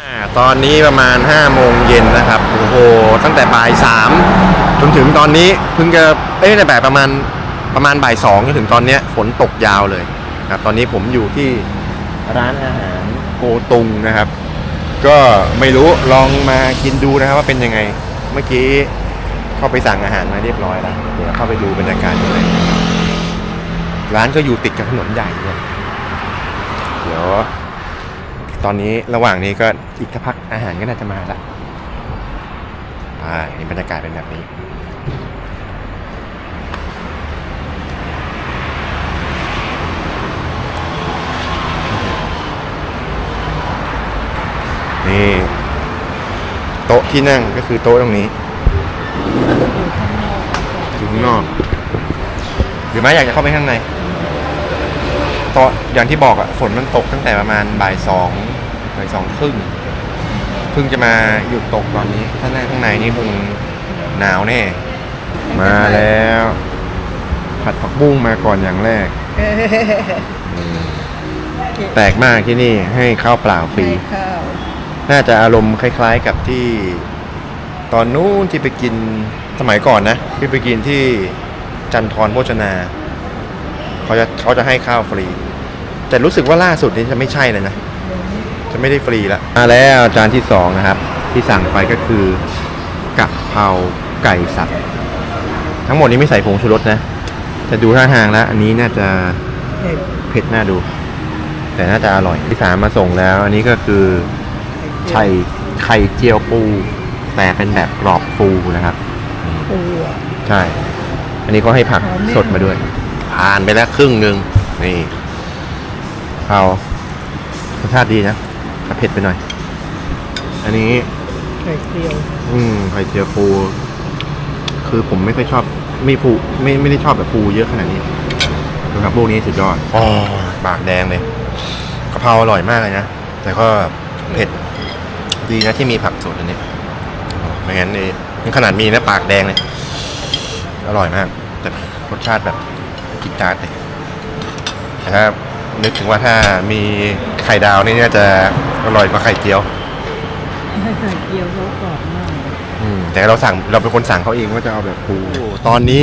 อ่าตอนนี้ประมาณ5โมงเย็นนะครับ โอ้โห ตั้งแต่บ่ายสามจนถึงตอนนี้เพิ่งจะเอ้ยแต่แบบประมาณประมาณบ่ายสองจนถึงตอนเนี้ยฝนตกยาวเลยครับตอนนี้ผมอยู่ที่ร้านอาหารโกตุงนะครับ ก็ไม่รู้ลองมากินดูนะครับว่าเป็นยังไง เมื่อกี้เข้าไปสั่งอาหารมาเรียบร้อยแล้วเดี๋ยวเข้าไปดูบรรยากาศกันเลยร้านก็อยู่ติดกับถนนใหญ่เลยเดี๋ยว ตอนนี้ระหว่างนี้ก็อีกสักพักอาหารก็น่าจะมาละอ่านี่บรรยากาศเป็นแบบนี้นี่โต๊ะที่นั่งก็คือโต๊ะตรงนี้อยู่ข้างนอก หรือไม่อยากจะเข้าไปข้างในต๊ะอย่างที่บอกอะฝนมันตกตั้งแต่ประมาณบ่ายสอง บ่ายสองครึ่งเพิ่งจะมาหยุดตกตอนนี้ ถ้านั่งข้างในนี่คงหนาวแน่ มาแล้ว ผัดผักบุ้งมาก่อนอย่างแรกอืมแปลกมากที่นี่ให้ข้าวเปล่าฟรี ให้ข้าวน่าจะอารมณ์คล้าย ๆกับที่ ตอนนู้นที่ไปกินสมัยก่อนนะที่ไปกินที่จันทรโภชนาเขาจะเขาจะให้ข้าวฟรี แต่รู้สึกว่าล่าสุดนี้จะไม่ใช่เลยนะ จะไม่ได้ฟรีละมาแล้วจานที่สองนะครับ ที่สั่งไปก็คือกะเพราไก่สับทั้งหมดนี้ไม่ใส่ผงชูรสนะแต่ดูท่าทางแล้ว อันนี้น่าจะเผ็ดเผ็ดน่าดู แต่น่าจะอร่อยที่สามมาส่งแล้ว อันนี้ก็คือไข่ไข่เจียวปู แต่เป็นแบบกรอบฟูนะครับปูอะใช่ อันนี้ก็ให้ผักอ๋อไม่สดมาด้วย ผ่านไปแล้วครึ่งหนึ่งนี่เอารสชาติดีนะแต่ เผ็ดไปหน่อย อันนี้ไข่เจียว อืมไข่เจียวปูคือผมไม่ค่อยชอบ ไม่ฟูไม่ไม่ได้ชอบแบบปูเยอะขนาดนี้สำหรับพวกนี้สุดยอดอ๋อปากแดงเลยกะเพราอร่อยมากเลยนะ แต่ก็เผ็ดดีนะที่มีผักสดอันนี้ไม่งั้นนี่ขนาดมีนะปากแดงเลย อร่อยมาก แต่รสชาติแบบกินจาดเลยแต่ถ้านึกถึงว่าถ้ามีไข่ดาวนี่น่าจะ อร่อยกว่าไข่เจียวให้ไข่เจียวเขากรอบมาก อืมแต่เราสั่งเราเป็นคนสั่งเขาเองว่าจะเอาแบบปูตอนนี้